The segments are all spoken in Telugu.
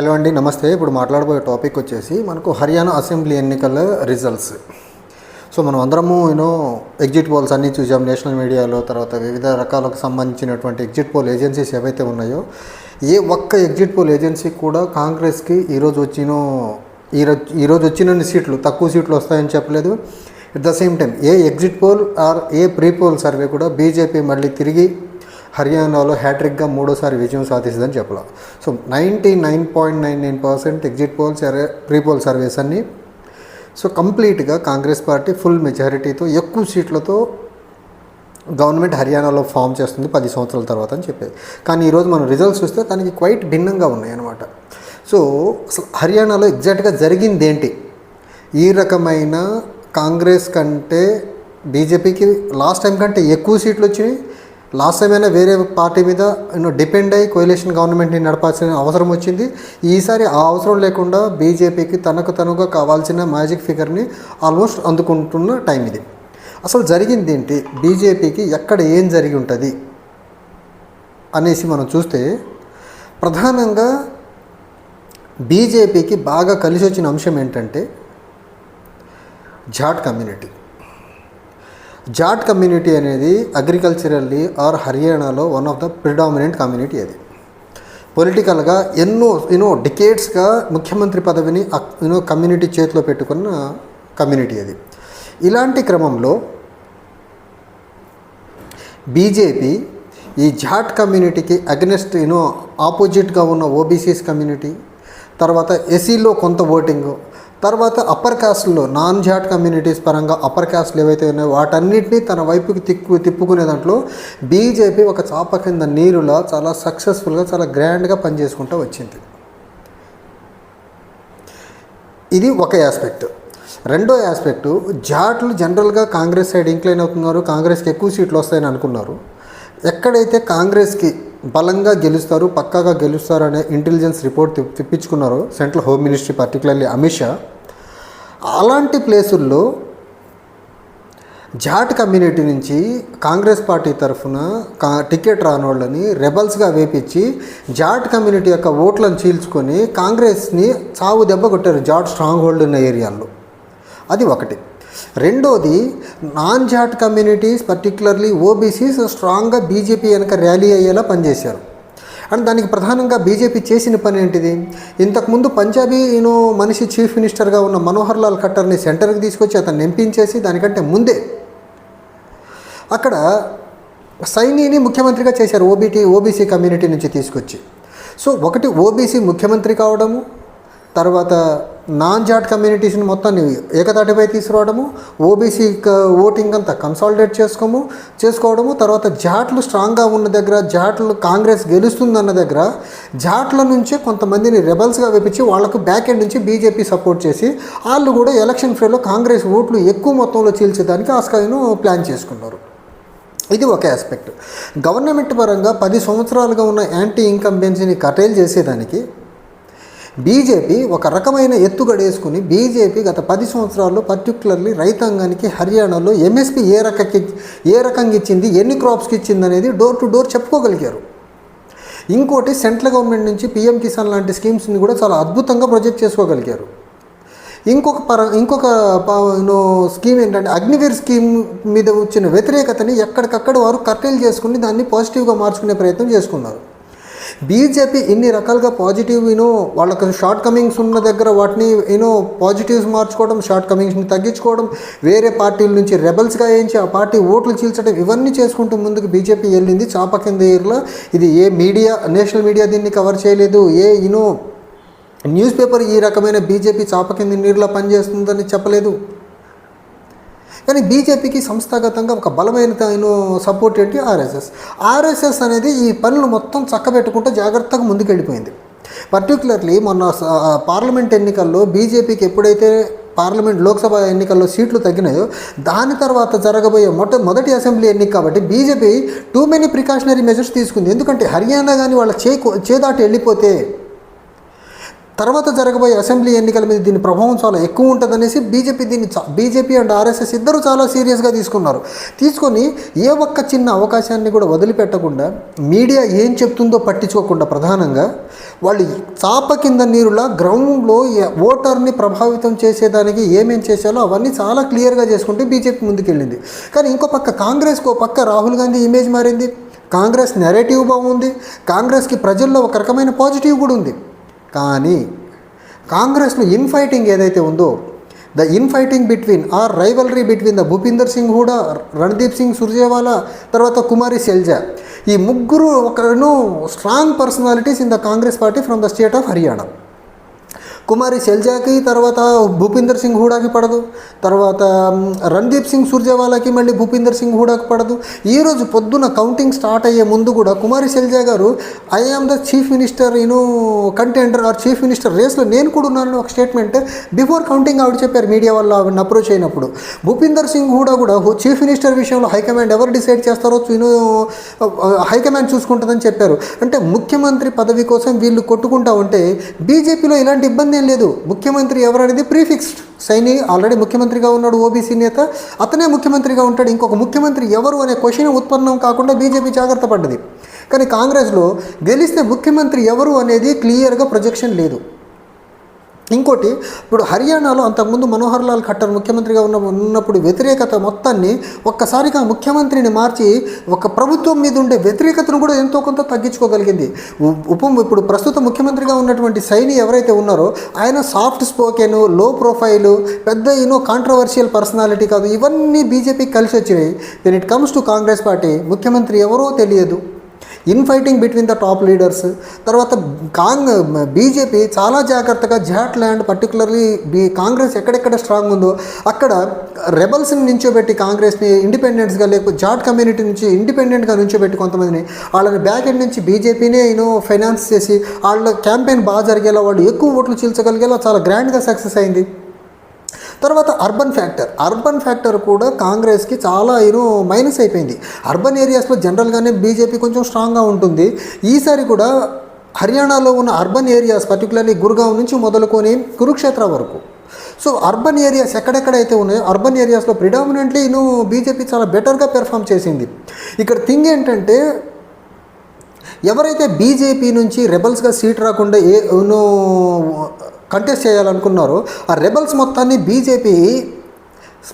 హలో అండి నమస్తే. ఇప్పుడు మాట్లాడబోయే టాపిక్ వచ్చేసి మనకు హర్యానా అసెంబ్లీ ఎన్నికల రిజల్ట్స్. సో మనం అందరము యూనో ఎగ్జిట్ పోల్స్ అన్నీ చూసాం నేషనల్ మీడియాలో తర్వాత వివిధ రకాలకు సంబంధించినటువంటి ఎగ్జిట్ పోల్ ఏజెన్సీస్ ఏవైతే ఉన్నాయో ఏ ఒక్క ఎగ్జిట్ పోల్ ఏజెన్సీ కూడా కాంగ్రెస్కి ఈరోజు వచ్చిన ఈరోజు ఈరోజు వచ్చినన్ని సీట్లు తక్కువ సీట్లు వస్తాయని చెప్పలేదు. At the same time a exit poll or a pre poll survey కూడా బీజేపీ మళ్ళీ తిరిగి హర్యానాలో హ్యాట్రిక్గా మూడోసారి విజయం సాధిస్తుందని చెప్పాలి. So ninety nine point nine nine percent exit polls pre poll service అన్ని. సో కంప్లీట్గా కాంగ్రెస్ పార్టీ ఫుల్ మెజారిటీతో ఎక్కువ సీట్లతో గవర్నమెంట్ హర్యానాలో ఫామ్ చేస్తుంది పది సంవత్సరాల తర్వాత అని చెప్పేది. కానీ ఈరోజు మనం రిజల్ట్స్ చూస్తే దానికి క్వైట్ భిన్నంగా ఉన్నాయి అనమాట సో హర్యానాలో ఎగ్జాక్ట్గా జరిగింది ఏంటి? ఈ రకమైన కాంగ్రెస్ కంటే బీజేపీకి లాస్ట్ టైం కంటే ఎక్కువ సీట్లు వచ్చినాయి లాస్ట్ టైం అయినా వేరే పార్టీ మీద యూనో డిపెండ్ అయ్యి కోయలేషన్ గవర్నమెంట్ని నడపాల్సిన అవసరం వచ్చింది. ఈసారి ఆ అవసరం లేకుండా బీజేపీకి తనకు తనుగా కావాల్సిన మ్యాజిక్ ఫిగర్ని ఆల్మోస్ట్ అందుకుంటున్న టైం ఇది. అసలు జరిగింది ఏంటి? బీజేపీకి ఎక్కడ ఏం జరిగి ఉంటుంది? అనేసి మనం చూస్తే ప్రధానంగా బీజేపీకి బాగా కలిసి వచ్చిన అంశం ఏంటంటే జాట్ కమ్యూనిటీ. జాట్ కమ్యూనిటీ అనేది అగ్రికల్చరల్లీ ఆర్ హర్యానాలో one of the predominant community అది. పొలిటికల్గా ఎన్నో యూనో డికేట్స్గా ముఖ్యమంత్రి పదవిని యూనో కమ్యూనిటీ చేతిలో పెట్టుకున్న కమ్యూనిటీ అది. ఇలాంటి క్రమంలో బీజేపీ ఈ జాట్ కమ్యూనిటీకి అగెనెస్ట్ యూనో ఆపోజిట్గా ఉన్న ఓబీసీస్ కమ్యూనిటీ తర్వాత ఎస్సీలో కొంత ఓటింగ్ తర్వాత అప్పర్ కాస్ట్లో నాన్ జాట్ కమ్యూనిటీస్ పరంగా అప్పర్ కాస్ట్లు ఏవైతే ఉన్నాయో వాటన్నిటినీ తన వైపుకి తిక్కు తిప్పుకునే దాంట్లో బీజేపీ ఒక చాప కింద నీరులా చాలా సక్సెస్ఫుల్గా చాలా గ్రాండ్గా పనిచేసుకుంటూ వచ్చింది. ఇది ఒక ఆస్పెక్ట్ రెండో ఆస్పెక్ట్ జాట్లు జనరల్గా కాంగ్రెస్ సైడ్ ఇంక్లైన్ అవుతున్నారు కాంగ్రెస్కి ఎక్కువ సీట్లు వస్తాయని అనుకున్నారు. ఎక్కడైతే కాంగ్రెస్కి బలంగా గెలుస్తారు పక్కాగా గెలుస్తారు అనే intelligence report తెప్పించుకున్నారు central home ministry particularly Amit Shah అలాంటి ప్లేసుల్లో జాట్ కమ్యూనిటీ నుంచి కాంగ్రెస్ పార్టీ తరఫున కా టికెట్ రానోళ్ళని రెబల్స్గా వేపించి జాట్ కమ్యూనిటీ యొక్క ఓట్లను చీల్చుకొని కాంగ్రెస్ని చావు దెబ్బ కొట్టారు జాట్ స్ట్రాంగ్ హోల్డ్ ఉన్న ఏరియాల్లో అది ఒకటి. రెండోది non Jat communities particularly OBCs స్ట్రాంగ్గా బీజేపీ వెనక ర్యాలీ అయ్యేలా పనిచేశారు. అండ్ దానికి ప్రధానంగా బీజేపీ చేసిన పని ఏంటిది? ఇంతకుముందు పంజాబీ యూనో మనిషి చీఫ్ మినిస్టర్గా ఉన్న మనోహర్ లాల్ ఖట్టర్ని సెంటర్కి తీసుకొచ్చి అతన్ని ఎంపించేసి దానికంటే ముందే అక్కడ సైనీని ముఖ్యమంత్రిగా చేశారు ఓబీటీ ఓబీసీ కమ్యూనిటీ నుంచి తీసుకొచ్చి. సో ఒకటి ఓబీసీ ముఖ్యమంత్రి కావడము తర్వాత నాన్ జాట్ కమ్యూనిటీస్ని మొత్తాన్ని ఏకతాటిపై తీసుకురావడము ఓబీసీ ఓటింగ్ అంతా కన్సాలిడేట్ చేసుకోము చేసుకోవడము తర్వాత జాట్లు స్ట్రాంగ్గా ఉన్న దగ్గర జాట్లు కాంగ్రెస్ గెలుస్తుందన్న దగ్గర జాట్ల నుంచే కొంతమందిని రెబల్స్గా వేపించి వాళ్ళకు బ్యాక్ ఎండ్ నుంచి బీజేపీ సపోర్ట్ చేసి వాళ్ళు కూడా ఎలక్షన్ ఫ్రేలో కాంగ్రెస్ ఓట్లు ఎక్కువ మొత్తంలో చీల్చేదానికి ఆస్కాను ప్లాన్ చేసుకున్నారు. ఇది ఒక ఆస్పెక్ట్ గవర్నమెంట్ పరంగా పది సంవత్సరాలుగా ఉన్న యాంటీ ఇన్కంబెన్సీని కటైల్ చేసేదానికి బీజేపీ ఒక రకమైన ఎత్తుగడేసుకుని బీజేపీ గత పది సంవత్సరాల్లో పర్టికులర్లీ రైతాంగానికి హర్యానాలో ఎంఎస్పీ ఏ రకకి ఏ రకంగా ఇచ్చింది ఎన్ని క్రాప్స్కి ఇచ్చింది అనేది డోర్ టు డోర్ చెప్పుకోగలిగారు. ఇంకోటి సెంట్రల్ గవర్నమెంట్ నుంచి పిఎం కిసాన్ లాంటి స్కీమ్స్ని కూడా చాలా అద్భుతంగా ప్రొజెక్ట్ చేసుకోగలిగారు. ఇంకొక పర ఇంకొక ప- స్కీమ్ ఏంటంటే అగ్నివీర్ స్కీమ్ మీద వచ్చిన వ్యతిరేకతని ఎక్కడికక్కడ వారు కర్టైల్ చేసుకుని దాన్ని పాజిటివ్గా మార్చుకునే ప్రయత్నం చేసుకున్నారు. బీజేపీ ఇన్ని రకాలుగా పాజిటివ్ యూనో వాళ్ళకి షార్ట్ కమింగ్స్ ఉన్న దగ్గర వాటిని యూనో పాజిటివ్స్ మార్చుకోవడం షార్ట్ కమింగ్స్ని తగ్గించుకోవడం వేరే పార్టీల నుంచి రెబల్స్గా వేయించి ఆ పార్టీ ఓట్లు చీల్చడం ఇవన్నీ చేసుకుంటూ ముందుకు బీజేపీ వెళ్ళింది. చాప కింద ఏర్లో ఇది ఏ మీడియా నేషనల్ మీడియా దీన్ని కవర్ చేయలేదు. ఏ యూనో న్యూస్ పేపర్ ఈ రకమైన బీజేపీ చాప కింద నీరులా పనిచేస్తుందని చెప్పలేదు. కానీ బీజేపీకి సంస్థాగతంగా ఒక బలమైన సపోర్ట్ ఏంటి? ఆర్ఎస్ఎస్ ఆర్ఎస్ఎస్ అనేది ఈ పనులు మొత్తం చక్కబెట్టుకుంటూ జాగ్రత్తగా ముందుకెళ్ళిపోయింది. పర్టికులర్లీ మొన్న పార్లమెంట్ ఎన్నికల్లో బీజేపీకి ఎప్పుడైతే పార్లమెంట్ లోక్సభ ఎన్నికల్లో సీట్లు తగ్గినాయో దాని తర్వాత జరగబోయే మొట్ట మొదటి అసెంబ్లీ ఎన్నిక కాబట్టి BJP too many precautionary measures తీసుకుంది. ఎందుకంటే హర్యానా కానీ వాళ్ళ చే చేదాటి వెళ్ళిపోతే తర్వాత జరగబోయే అసెంబ్లీ ఎన్నికల మీద దీని ప్రభావం చాలా ఎక్కువ ఉంటుందనేసి బీజేపీ దీన్ని బీజేపీ అండ్ ఆర్ఎస్ఎస్ ఇద్దరు చాలా సీరియస్గా తీసుకున్నారు. తీసుకొని ఏ ఒక్క చిన్న అవకాశాన్ని కూడా వదిలిపెట్టకుండా మీడియా ఏం చెప్తుందో పట్టించుకోకుండా ప్రధానంగా వాళ్ళు చాప కింద నీరులా గ్రౌండ్లో ఓటర్ని ప్రభావితం చేసేదానికి ఏమేం చేశాలో అవన్నీ చాలా క్లియర్గా చేసుకుంటే బీజేపీ ముందుకెళ్ళింది. కానీ ఇంకో పక్క కాంగ్రెస్కి పక్క రాహుల్ గాంధీ ఇమేజ్ మారింది. కాంగ్రెస్ నెరేటివ్ బాగుంది కాంగ్రెస్కి ప్రజల్లో ఒక రకమైన పాజిటివ్ కూడా ఉంది. కానీ కాంగ్రెస్లో ఇన్ఫైటింగ్ ఏదైతే ఉందో the infighting between or rivalry between the Bhupinder Singh Hooda Randeep Singh Surjewala తర్వాత కుమారి సెల్జా. ఈ ముగ్గురు ఒకను strong personalities in the Congress party from the state of Haryana Kumari సెల్జాకి తర్వాత భూపిందర్ సింగ్ హూడాకి పడదు. తర్వాత రణ్దీప్ రణదీప్ సింగ్ సూర్జేవాలాకి మళ్ళీ భూపిందర్ సింగ్ హూడాకి పడదు. ఈరోజు పొద్దున కౌంటింగ్ స్టార్ట్ అయ్యే ముందు కూడా కుమారి సెల్జా గారు I am the chief minister ఇను కంటెండర్ ఆర్ చీఫ్ మినిస్టర్ రేస్లో నేను కూడా ఉన్నానని ఒక స్టేట్మెంట్ బిఫోర్ కౌంటింగ్ ఆవిడ చెప్పారు మీడియా వల్ల ఆవిడని అప్రోచ్ అయినప్పుడు. భూపిందర్ సింగ్ హూడా కూడా చీఫ్ మినిస్టర్ విషయంలో హైకమాండ్ ఎవరు డిసైడ్ చేస్తారో ఇను హైకమాండ్ చూసుకుంటుందని చెప్పారు. అంటే ముఖ్యమంత్రి పదవి కోసం వీళ్ళు కొట్టుకుంటా ఉంటే బీజేపీలో ఇలాంటి ఇబ్బంది ఏం లేదు. ముఖ్యమంత్రి ఎవరు అనేది ప్రీఫిక్స్డ్. సైని ఆల్రెడీ ముఖ్యమంత్రిగా ఉన్నాడు ఓబీసీ నేత. అతనే ముఖ్యమంత్రిగా ఉంటాడు. ఇంకొక ముఖ్యమంత్రి ఎవరు అనే క్వశ్చన్ ఉత్పన్నం కాకుండా బీజేపీ జాగ్రత్త పడ్డది. కానీ కాంగ్రెస్లో గెలిస్తే ముఖ్యమంత్రి ఎవరు అనేది క్లియర్గా ప్రొజెక్షన్ లేదు. ఇంకోటి ఇప్పుడు హర్యానాలో అంతకుముందు మనోహర్ లాల్ ఖట్టర్ ముఖ్యమంత్రిగా ఉన్న ఉన్నప్పుడు వ్యతిరేకత మొత్తాన్ని ఒక్కసారిగా ముఖ్యమంత్రిని మార్చి ఒక ప్రభుత్వం మీద ఉండే వ్యతిరేకతను కూడా ఎంతో కొంత తగ్గించుకోగలిగింది. ఉప ఇప్పుడు ప్రస్తుత ముఖ్యమంత్రిగా ఉన్నటువంటి సైని ఎవరైతే ఉన్నారో ఆయన సాఫ్ట్ స్పోకెన్లో ప్రొఫైలు పెద్ద యూనో కాంట్రవర్షియల్ పర్సనాలిటీ కాదు ఇవన్నీ బీజేపీకి కలిసి వచ్చినాయి then it comes to Congress party ముఖ్యమంత్రి ఎవరో తెలియదు. Infighting between the top leaders. తర్వాత కాంగ్ బీజేపీ చాలా జాగ్రత్తగా జాట్ ల్యాండ్ పర్టికులర్లీ బీ కాంగ్రెస్ ఎక్కడెక్కడ స్ట్రాంగ్ ఉందో అక్కడ రెబల్స్ని నించోబెట్టి కాంగ్రెస్ని ఇండిపెండెంట్స్గా లేకపోతే జాట్ కమ్యూనిటీ నుంచి ఇండిపెండెంట్గా నుంచోబెట్టి కొంతమందిని వాళ్ళని బ్యాక్ ఎండ్ నుంచి బీజేపీనే యూనో ఫైనాన్స్ చేసి వాళ్ళ క్యాంపెయిన్ బాగా జరిగేలా వాళ్ళు ఎక్కువ ఓట్లు చీల్చగలిగేలా చాలా గ్రాండ్గా సక్సెస్ అయింది. తర్వాత అర్బన్ ఫ్యాక్టర్ అర్బన్ ఫ్యాక్టర్ కూడా కాంగ్రెస్కి చాలా యూనో మైనస్ అయిపోయింది. అర్బన్ ఏరియాస్లో జనరల్గానే బీజేపీ కొంచెం స్ట్రాంగ్గా ఉంటుంది. ఈసారి కూడా హర్యానాలో ఉన్న అర్బన్ ఏరియాస్ పర్టికులర్లీ గుర్గావ్ నుంచి మొదలుకొని కురుక్షేత్ర వరకు. సో అర్బన్ ఏరియాస్ ఎక్కడెక్కడైతే ఉన్నాయో అర్బన్ ఏరియాస్లో ప్రిడామినెంట్లీ నేను బీజేపీ చాలా బెటర్గా పెర్ఫామ్ చేసింది. ఇక్కడ థింగ్ ఏంటంటే ఎవరైతే బీజేపీ నుంచి రెబల్స్గా సీట్ రాకుండా ఏ కంటెస్ట్ చేయాలనుకున్నారో. ఆ రెబల్స్ మొత్తాన్ని బీజేపీ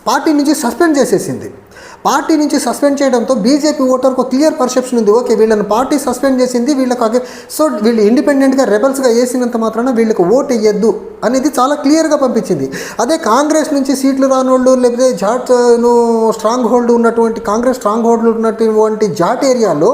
పార్టీ నుంచి సస్పెండ్ చేసేసింది. పార్టీ నుంచి సస్పెండ్ చేయడంతో బీజేపీ ఓటర్కు క్లియర్ పర్సెప్షన్ ఉంది. ఓకే వీళ్ళని పార్టీ సస్పెండ్ చేసింది వీళ్ళకి సో వీళ్ళు ఇండిపెండెంట్గా రెబల్స్గా వేసినంత మాత్రాన వీళ్ళకి ఓటు వేయద్దు అనేది చాలా క్లియర్గా పంపించింది. అదే కాంగ్రెస్ నుంచి సీట్లు రానోళ్ళు లేకపోతే జాట్ను స్ట్రాంగ్ హోల్డ్ ఉన్నటువంటి కాంగ్రెస్ స్ట్రాంగ్ హోల్డ్ ఉన్నటువంటి జాట్ ఏరియాలో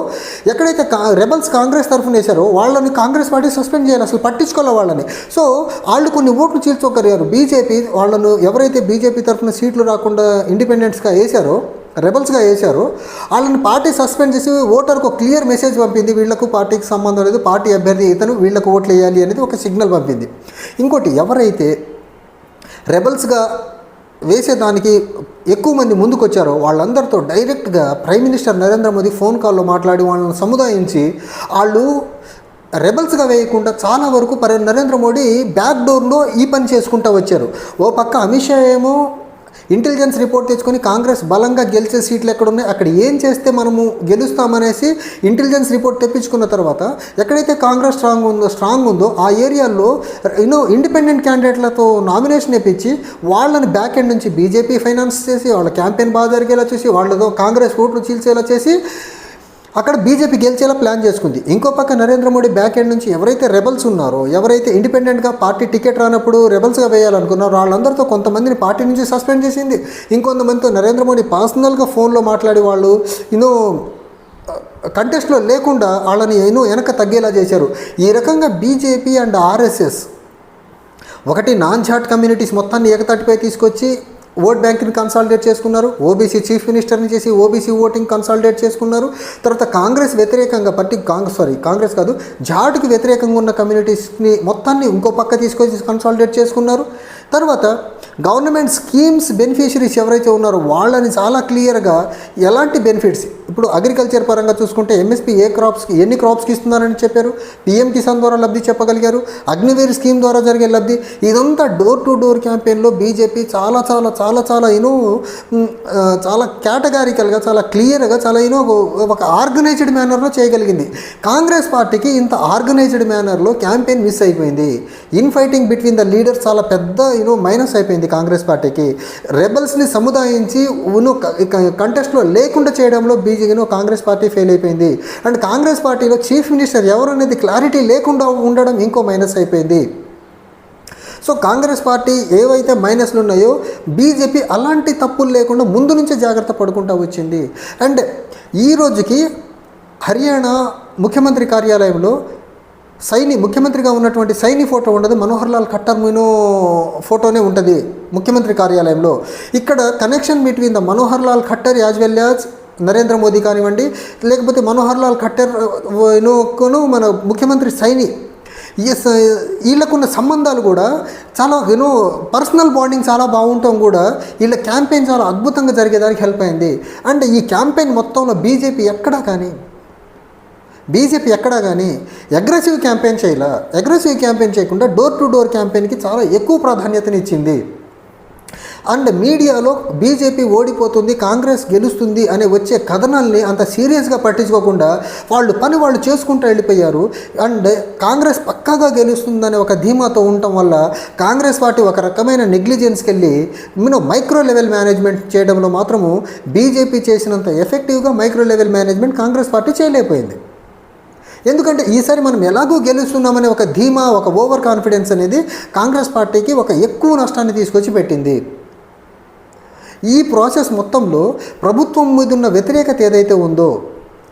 ఎక్కడైతే కా రెబల్స్ కాంగ్రెస్ తరఫున వేశారో వాళ్ళని కాంగ్రెస్ పార్టీ సస్పెండ్ చేయాలి అసలు పట్టించుకోవాలి వాళ్ళని. సో వాళ్ళు కొన్ని ఓట్లు చీల్చుకోగలిగారు బీజేపీ వాళ్ళను ఎవరైతే బీజేపీ తరఫున సీట్లు రాకుండా ఇండిపెండెంట్స్గా వేశారో రెబల్స్గా వేశారు. వాళ్ళని పార్టీ సస్పెండ్ చేసి ఓటర్కు క్లియర్ మెసేజ్ పంపింది. వీళ్ళకు పార్టీకి సంబంధం లేదు. పార్టీ అభ్యర్థి ఇతను వీళ్ళకు ఓట్లు వేయాలి అనేది ఒక సిగ్నల్ పంపింది. ఇంకోటి ఎవరైతే రెబల్స్గా వేసేదానికి ఎక్కువ మంది ముందుకొచ్చారో వాళ్ళందరితో డైరెక్ట్గా prime minister Narendra Modi phone కాల్లో మాట్లాడి వాళ్ళని సముదాయించి వాళ్ళు రెబల్స్గా వేయకుండా చాలా వరకు పరి నరేంద్ర మోడీ బ్యాక్ డోర్లో ఈ పని చేసుకుంటూ వచ్చారు. ఓ పక్క అమిత్ షా ఏమో ఇంటెలిజెన్స్ రిపోర్ట్ తెచ్చుకొని కాంగ్రెస్ బలంగా గెలిచే సీట్లు ఎక్కడ ఉన్నాయి అక్కడ ఏం చేస్తే మనము గెలుస్తామనేసి ఇంటెలిజెన్స్ రిపోర్ట్ తెప్పించుకున్న తర్వాత ఎక్కడైతే కాంగ్రెస్ స్ట్రాంగ్ ఉందో స్ట్రాంగ్ ఉందో ఆ ఏరియాలో యూనో ఇండిపెండెంట్ క్యాండిడేట్లతో నామినేషన్ ఇప్పించి వాళ్ళని బ్యాక్ ఎండ్ నుంచి బీజేపీ ఫైనాన్స్ చేసి వాళ్ళ క్యాంపెయిన్ బాగా జరిగేలా చేసి వాళ్ళతో కాంగ్రెస్ ఓట్లు చీల్చేలా చేసి అక్కడ బీజేపీ గెలిచేలా ప్లాన్ చేసుకుంది. ఇంకో పక్క నరేంద్ర మోడీ బ్యాక్ ఎండ్ నుంచి ఎవరైతే రెబల్స్ ఉన్నారో ఎవరైతే ఇండిపెండెంట్గా పార్టీ టికెట్ రానప్పుడు రెబల్స్గా వేయాలనుకున్నారో వాళ్ళందరితో కొంతమందిని పార్టీ నుంచి సస్పెండ్ చేసింది. ఇంకొంతమందితో నరేంద్ర మోడీ పర్సనల్గా ఫోన్లో మాట్లాడి వాళ్ళు ఇన్నో కంటెస్ట్లో లేకుండా వాళ్ళని ఎన్నో వెనక తగ్గేలా చేశారు. ఈ రకంగా బీజేపీ అండ్ ఆర్ఎస్ఎస్ ఒకటి నాన్ చాట్ కమ్యూనిటీస్ మొత్తాన్ని ఏకతాటిపై తీసుకొచ్చి ఓట్ బ్యాంక్ని కన్సాలిడేట్ చేసుకున్నారు. ఓబీసీ చీఫ్ మినిస్టర్ని చేసి ఓబీసీ ఓటింగ్ కన్సాలిడేట్ చేసుకున్నారు. తర్వాత కాంగ్రెస్ వ్యతిరేకంగా పట్టి కాంగ్రెస్ సారీ కాంగ్రెస్ కాదు జాట్కి వ్యతిరేకంగా ఉన్న కమ్యూనిటీస్ని మొత్తాన్ని ఇంకో పక్క తీసుకొచ్చి కన్సాలిడేట్ చేసుకున్నారు. తర్వాత గవర్నమెంట్ స్కీమ్స్ బెనిఫిషరీస్ ఎవరైతే ఉన్నారో వాళ్ళని చాలా క్లియర్గా ఎలాంటి బెనిఫిట్స్ ఇప్పుడు అగ్రికల్చర్ పరంగా చూసుకుంటే ఎంఎస్పీ ఏ క్రాప్స్కి ఎన్ని క్రాప్స్కి ఇస్తున్నారని చెప్పారు? పిఎం కిసాన్ ద్వారా లబ్ధి చెప్పగలిగారు. అగ్నివీర్ స్కీమ్ ద్వారా జరిగే లబ్ధి. ఇదంతా డోర్ టు డోర్ క్యాంపెయిన్లో బీజేపీ చాలా చాలా చాలా చాలా యూనో చాలా కేటగారికల్గా చాలా క్లియర్గా చాలా యూనో ఒక ఆర్గనైజ్డ్ మేనర్లో చేయగలిగింది. కాంగ్రెస్ పార్టీకి ఇంత ఆర్గనైజ్డ్ మేనర్లో క్యాంపెయిన్ మిస్ అయిపోయింది. In fighting between the leaders చాలా పెద్ద యూనో మైనస్ అయిపోయింది కాంగ్రెస్ పార్టీకి. రెబల్స్ని సముదాయించి యూనో కంటెస్ట్లో లేకుండా చేయడంలో బీజేపీను కాంగ్రెస్ పార్టీ ఫెయిల్ అయిపోయింది. అండ్ కాంగ్రెస్ పార్టీలో చీఫ్ మినిస్టర్ ఎవరు అనేది క్లారిటీ లేకుండా ఉండడం ఇంకో మైనస్ అయిపోయింది. సో కాంగ్రెస్ పార్టీ ఏవైతే మైనస్లు ఉన్నాయో బీజేపీ అలాంటి తప్పులు లేకుండా ముందు నుంచే జాగ్రత్త పడుకుంటూ వచ్చింది. అండ్ ఈ రోజుకి హర్యానా ముఖ్యమంత్రి కార్యాలయంలో సైని ముఖ్యమంత్రిగా ఉన్నటువంటి సైని ఫోటో ఉండదు. మనోహర్ లాల్ ఖట్టర్ మీను ఫోటోనే ఉంటుంది ముఖ్యమంత్రి కార్యాలయంలో. ఇక్కడ connection between the Manohar Lal Khattar as well as Narendra Modi కానివ్వండి లేకపోతే మనోహర్ లాల్ ఖట్టర్ను మన ముఖ్యమంత్రి సైని ఎస్ వీళ్ళకున్న సంబంధాలు కూడా చాలా యూనో పర్సనల్ బాండింగ్ చాలా బాగుంటాం కూడా వీళ్ళ క్యాంపెయిన్ చాలా అద్భుతంగా జరిగేదానికి హెల్ప్ అయింది. అండ్ ఈ క్యాంపెయిన్ మొత్తంలో బీజేపీ ఎక్కడా కానీ బీజేపీ ఎక్కడా కానీ అగ్రెసివ్ క్యాంపెయిన్ చేయాల? అగ్రెసివ్ క్యాంపెయిన్ చేయకుండా డోర్ టు డోర్ క్యాంపెయిన్కి చాలా ఎక్కువ ప్రాధాన్యతనిచ్చింది. అండ్ మీడియాలో బీజేపీ ఓడిపోతుంది కాంగ్రెస్ గెలుస్తుంది అనే వచ్చే కథనాల్ని అంత సీరియస్గా పట్టించుకోకుండా వాళ్ళు పని వాళ్ళు చేసుకుంటూ వెళ్ళిపోయారు. అండ్ కాంగ్రెస్ పక్కాగా గెలుస్తుందనే ఒక ధీమాతో ఉండటం వల్ల కాంగ్రెస్ పార్టీ ఒక రకమైన నెగ్లిజెన్స్కి వెళ్ళి మీరు మైక్రో లెవెల్ మేనేజ్మెంట్ చేయడంలో మాత్రము బీజేపీ చేసినంత ఎఫెక్టివ్గా micro level management Congress party చేయలేకపోయింది. ఎందుకంటే ఈసారి మనం ఎలాగో గెలుస్తున్నామనే ఒక ధీమా ఒక ఓవర్ కాన్ఫిడెన్స్ అనేది కాంగ్రెస్ పార్టీకి ఒక ఎక్కువ నష్టాన్ని తీసుకొచ్చి పెట్టింది. ఈ ప్రాసెస్ మొత్తంలో ప్రభుత్వం మీద ఉన్న వ్యతిరేకత ఏదైతే ఉందో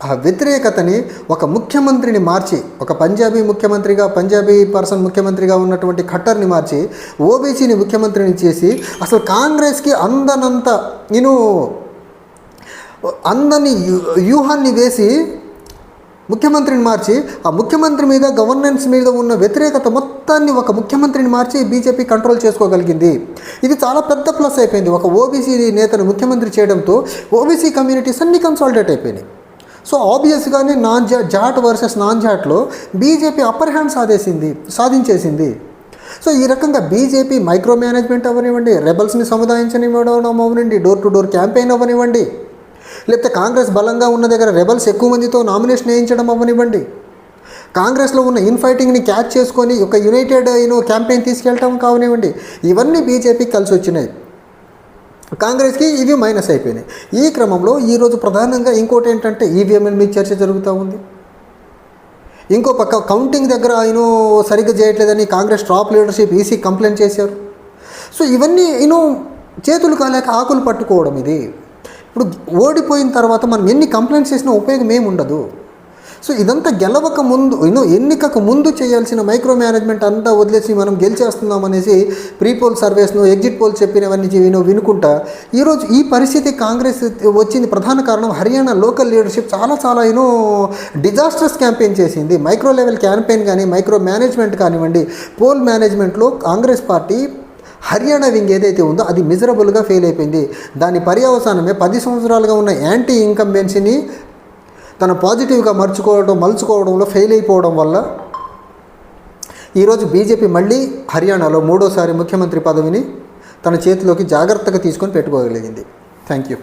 ఆ వ్యతిరేకతని ఒక ముఖ్యమంత్రిని మార్చి ఒక పంజాబీ ముఖ్యమంత్రిగా పంజాబీ పర్సన్ ముఖ్యమంత్రిగా ఉన్నటువంటి ఖట్టర్ని మార్చి ఓబీసీని ముఖ్యమంత్రిని చేసి అసలు కాంగ్రెస్కి అందనంత నేను అందని వ్యూహాన్ని వేసి ముఖ్యమంత్రిని మార్చి ఆ ముఖ్యమంత్రి మీద గవర్నెన్స్ మీద ఉన్న వ్యతిరేకత మొత్తాన్ని ఒక ముఖ్యమంత్రిని మార్చి బీజేపీ కంట్రోల్ చేసుకోగలిగింది. ఇది చాలా పెద్ద ప్లస్ అయిపోయింది. ఒక ఓబీసీ నేతను ముఖ్యమంత్రి చేయడంతో ఓబీసీ కమ్యూనిటీస్ అన్ని కన్సాలిడేట్ అయిపోయినాయి. సో ఆబ్వియస్గానే నాన్ జా జాట్ వర్సెస్ నాన్ జాట్లో బీజేపీ అప్పర్ హ్యాండ్ సాధేసింది సాధించేసింది. సో ఈ రకంగా బీజేపీ మైక్రో మేనేజ్మెంట్ అవ్వనివ్వండి రెబల్స్ని సముదాయించనివ్వడం అవ్వనివ్వండి డోర్ టు డోర్ క్యాంపెయిన్ అవ్వనివ్వండి. లేకపోతే కాంగ్రెస్ బలంగా ఉన్న దగ్గర రెబల్స్ ఎక్కువ మందితో నామినేషన్ వేయించడం అవ్వనివ్వండి. కాంగ్రెస్లో ఉన్న ఇన్ఫైటింగ్ని క్యాచ్ చేసుకొని ఒక యునైటెడ్ యూనో క్యాంపెయిన్ తీసుకెళ్ళటం కావనివ్వండి. ఇవన్నీ బీజేపీకి కలిసి వచ్చినాయి. కాంగ్రెస్కి ఇవి మైనస్ అయిపోయినాయి. ఈ క్రమంలో ఈరోజు ప్రధానంగా ఇంకోటి ఏంటంటే ఈవీఎంఎల్ మీద చర్చ జరుగుతూ ఉంది. ఇంకో పక్క కౌంటింగ్ దగ్గర ఆయన సరిగ్గా చేయట్లేదని Congress top leadership EC complaint చేశారు. సో ఇవన్నీ యూనో చేతులు కాలేక ఆకులు పట్టుకోవడం ఇది. ఇప్పుడు ఓడిపోయిన తర్వాత మనం ఎన్ని కంప్లైంట్స్ చేసినా ఉపయోగం ఏమి ఉండదు. సో ఇదంతా గెలవక ముందు యూనో ఎన్నికకు ముందు చేయాల్సిన మైక్రో మేనేజ్మెంట్ అంతా వదిలేసి మనం గెలిచేస్తున్నాం అనేసి ప్రీ పోల్ సర్వేస్ను ఎగ్జిట్ పోల్ చెప్పినవన్నీ వినో వినుకుంటా ఈరోజు ఈ పరిస్థితి కాంగ్రెస్ వచ్చింది ప్రధాన కారణం హర్యానా లోకల్ లీడర్షిప్ చాలా చాలా యూనో డిజాస్టర్స్ క్యాంపెయిన్ చేసింది. మైక్రో లెవెల్ క్యాంపెయిన్ కానీ మైక్రో మేనేజ్మెంట్ కానివ్వండి పోల్ మేనేజ్మెంట్లో కాంగ్రెస్ పార్టీ హర్యానా వింగ్ ఏదైతే ఉందో అది మిజరబుల్గా ఫెయిల్ అయిపోయింది. దాని పర్యవసానమే పది సంవత్సరాలుగా ఉన్న యాంటీ ఇన్కంబెన్సీని తన పాజిటివ్గా మర్చుకోవడం మలుచుకోవడంలో ఫెయిల్ అయిపోవడం వల్ల ఈరోజు బీజేపీ మళ్ళీ హర్యానాలో మూడోసారి ముఖ్యమంత్రి పదవిని తన చేతిలోకి జాగ్రత్తగా తీసుకొని పెట్టుకోగలిగింది. Thank you